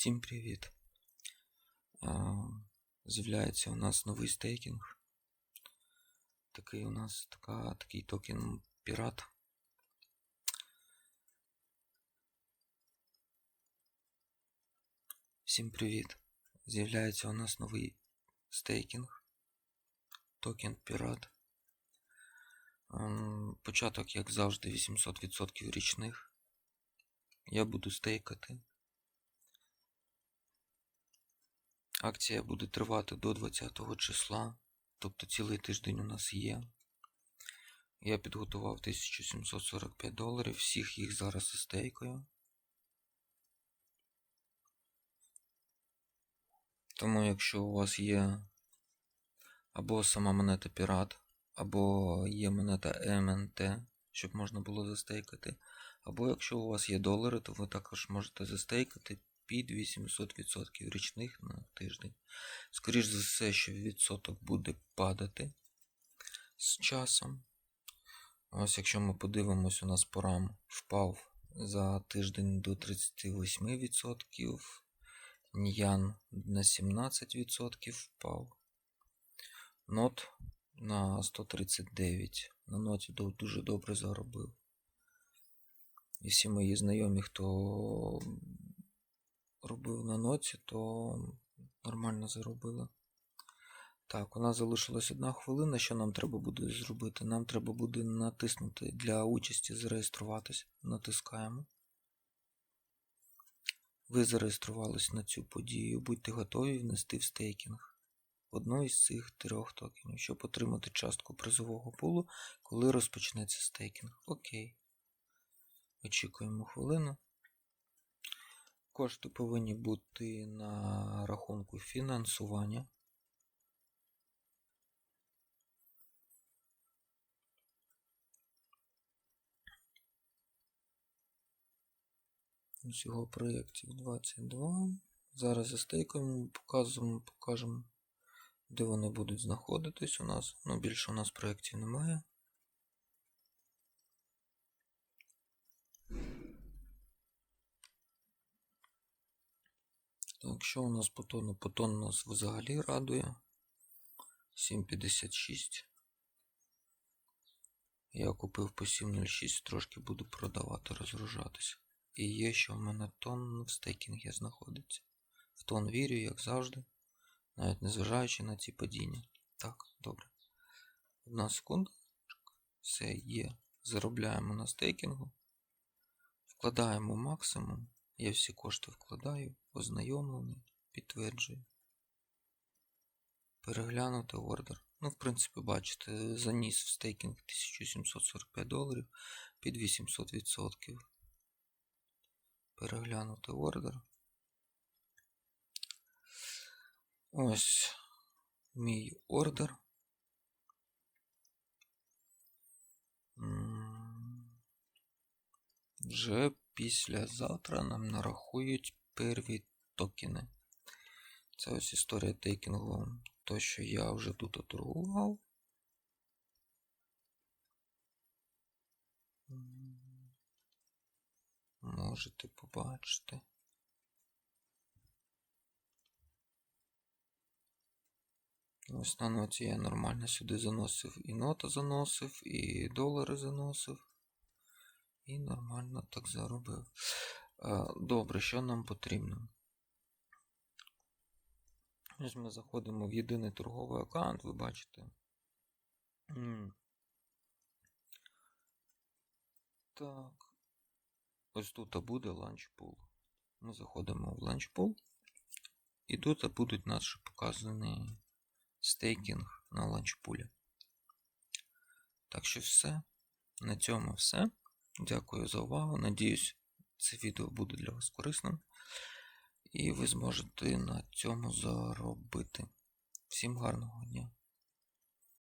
Всім привіт! З'являється у нас новий стейкінг. Такий у нас така, такий токен пірат. Всім привіт! З'являється у нас новий стейкінг. Токен пірат. Початок, як завжди, 800% річних. Я буду стейкати. Акція буде тривати до 20 числа, тобто цілий тиждень у нас є. Я підготував 1745 доларів, всіх їх зараз стейкаю. Тому якщо у вас є або сама монета Пірат, або є монета МНТ, щоб можна було застейкати, або якщо у вас є долари, то ви також можете застейкати під 800% річних на тиждень. Скоріш за все, що відсоток буде падати з часом. Ось якщо ми подивимось, у нас по RAM впав за тиждень до 38%. Ньян на 17% впав. Нот на 139. На ноті дуже добре заробив. І всі мої знайомі, хто робив на ноті, то нормально заробили. Так, у нас залишилась одна хвилина. Що нам треба буде зробити? Нам треба буде натиснути для участі зареєструватися. Натискаємо. Ви зареєструвались на цю подію. Будьте готові внести в стейкінг одну із цих трьох токенів, щоб отримати частку призового пулу, коли розпочнеться стейкінг. Окей. Очікуємо хвилину. Кошти повинні бути на рахунку фінансування. Усього проєктів 22. Зараз застейкуємо, показуємо, покажемо, де вони будуть знаходитись у нас. Ну, більше у нас проєктів немає. Так, що у нас по тону? По тону нас взагалі радує. 7,56. Я купив по 7,06, трошки буду продавати, розгружатися. І є, що в мене тон в стейкінгі знаходиться. В тон вірю, як завжди, навіть незважаючи на ці падіння. Так, добре. Одна секунда. Все є. Заробляємо на стейкінгу. Вкладаємо максимум. Я всі кошти вкладаю, ознайомлений, підтверджую. Переглянути ордер. Ну, в принципі, бачите, заніс в стейкінг 1745 доларів під 800%. Переглянути ордер. Ось мій ордер. Вже післязавтра нам нарахують перві токени. Це ось історія тейкінгу. То, що я вже тут оторгував. Можете побачити. Ось на ноті я нормально сюди заносив і нота заносив, і долари заносив. І нормально так заробив. Добре, що нам потрібно? Ось ми заходимо в єдиний торговий аккаунт, ви бачите. Так. Ось тут буде ланчпул. Ми заходимо в ланчпул. І тут будуть наші показані стейкінг на ланчпулі. Так що все. На цьому все. Дякую за увагу. Надіюсь, це відео буде для вас корисним. І ви зможете на цьому заробити. Всім гарного дня!